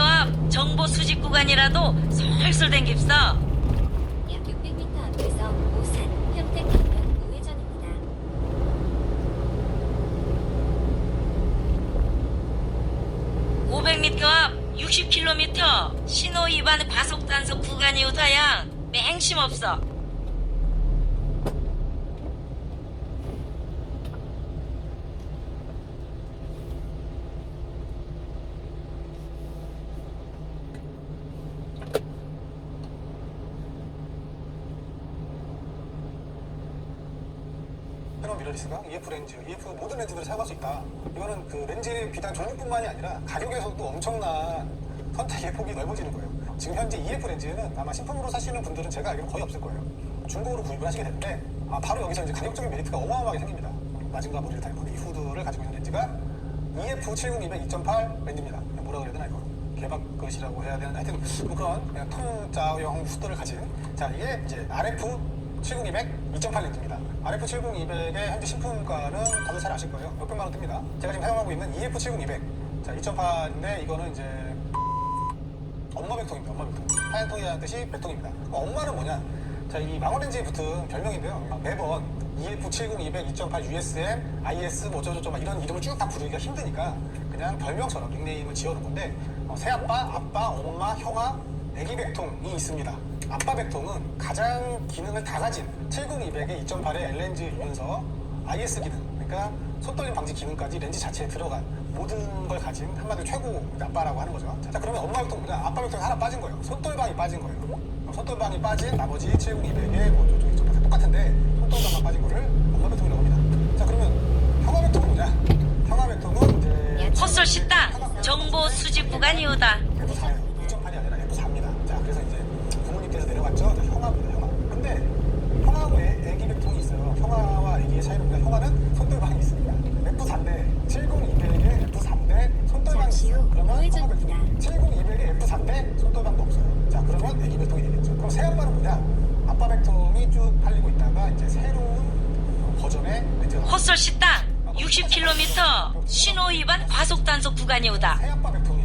앞 정보 수집 구간이라도 솔솔 댕깁서. 약 600m 앞에서 오산 평택 방면 우회전입니다. 500m 앞 60km 신호 위반 과속 단속 구간이 오다야 맹심 없어. 미러리스가 EF 렌즈, EF 모든 렌즈들을 사용할 수 있다. 이거는 그 렌즈의 비단 종류뿐만이 아니라 가격에서도 엄청난 선택의 폭이 넓어지는 거예요. 지금 현재 EF 렌즈는 아마 신품으로 사시는 분들은 제가 알기로 거의 없을 거예요. 중고로 구입을 하시게 되는데 아, 바로 여기서 이제 가격적인 메리트가 어마어마하게 생깁니다. 마징과 머리를 닮은 이 후드를 가지고 있는 렌즈가 EF 70200 2.8 렌즈입니다. 뭐라 그래야 되나 이거? 개박 것이라고 해야 되나? 하여튼 뭐 그런 통짜형 후드를 가진 자 이게 이제 RF 70200 2.8 렌즈입니다. RF 70200의 현재 신품가는 다들 잘 아실 거예요. 몇백만 원 뜹니다. 제가 지금 사용하고 있는 EF 70200 자 2.8인데 이거는 이제 엄마 백통입니다. 엄마 백통. 하얀 통이라는 뜻이 백통입니다. 어, 엄마는 뭐냐? 자, 이 망원렌즈에 붙은 별명인데요. 매번 EF 70200 2.8 USM, IS 뭐 어쩌고저쩌고 막 이런 이름을 쭉 다 부르기가 힘드니까 그냥 별명처럼 닉네임을 지어놓은 건데 어, 새아빠, 아빠, 엄마, 형아, 애기 백통이 있습니다. 아빠 백통은 가장 기능을 다 가진 70200의 2.8의 L렌즈 유연서 IS 기능, 그러니까 손떨림 방지 기능까지 렌즈 자체에 들어간 모든 걸 가진 한마디로 최고 아빠라고 하는 거죠. 자, 그러면 엄마 백통 뭐냐? 아빠 백통이 하나 빠진 거예요. 손떨방이 빠진 거예요. 손떨방이 빠진 나머지 70200의 뭐 저쪽이 좀 똑같은데 손떨방만 빠진 거를 엄마 백통이라고 합니다. 자, 그러면 형아 백통은 뭐냐? 형아 백통은 이제 헛솔 식당 정보 수집 구간이 오다. F4예요. 2.8이 아니라 F4입니다. 자, 그래서 이제 부모님께서 내려갔죠. 자, 형아입니다, 형아. 근데 형아하고 애, 애기 백통이 있어요. 형아와 애기의 차이는 뭐냐? 형아는 손떨방이 있습니다. F4인데 70200에 F4인데 손떨방이 잠시 후 그러면 우회전입니다. 70200에 F4인데 손떨방도 없어요. 자, 그러면 애기 백통이 되겠죠. 그럼 새 아빠는 뭐냐? 아빠 백통이 쭉 팔리고 있다가 이제 새로운 버전의 나와요. 헛솔 식당 60km 신호 위반 과속 단속 구간이 오다. 새 아빠 백통이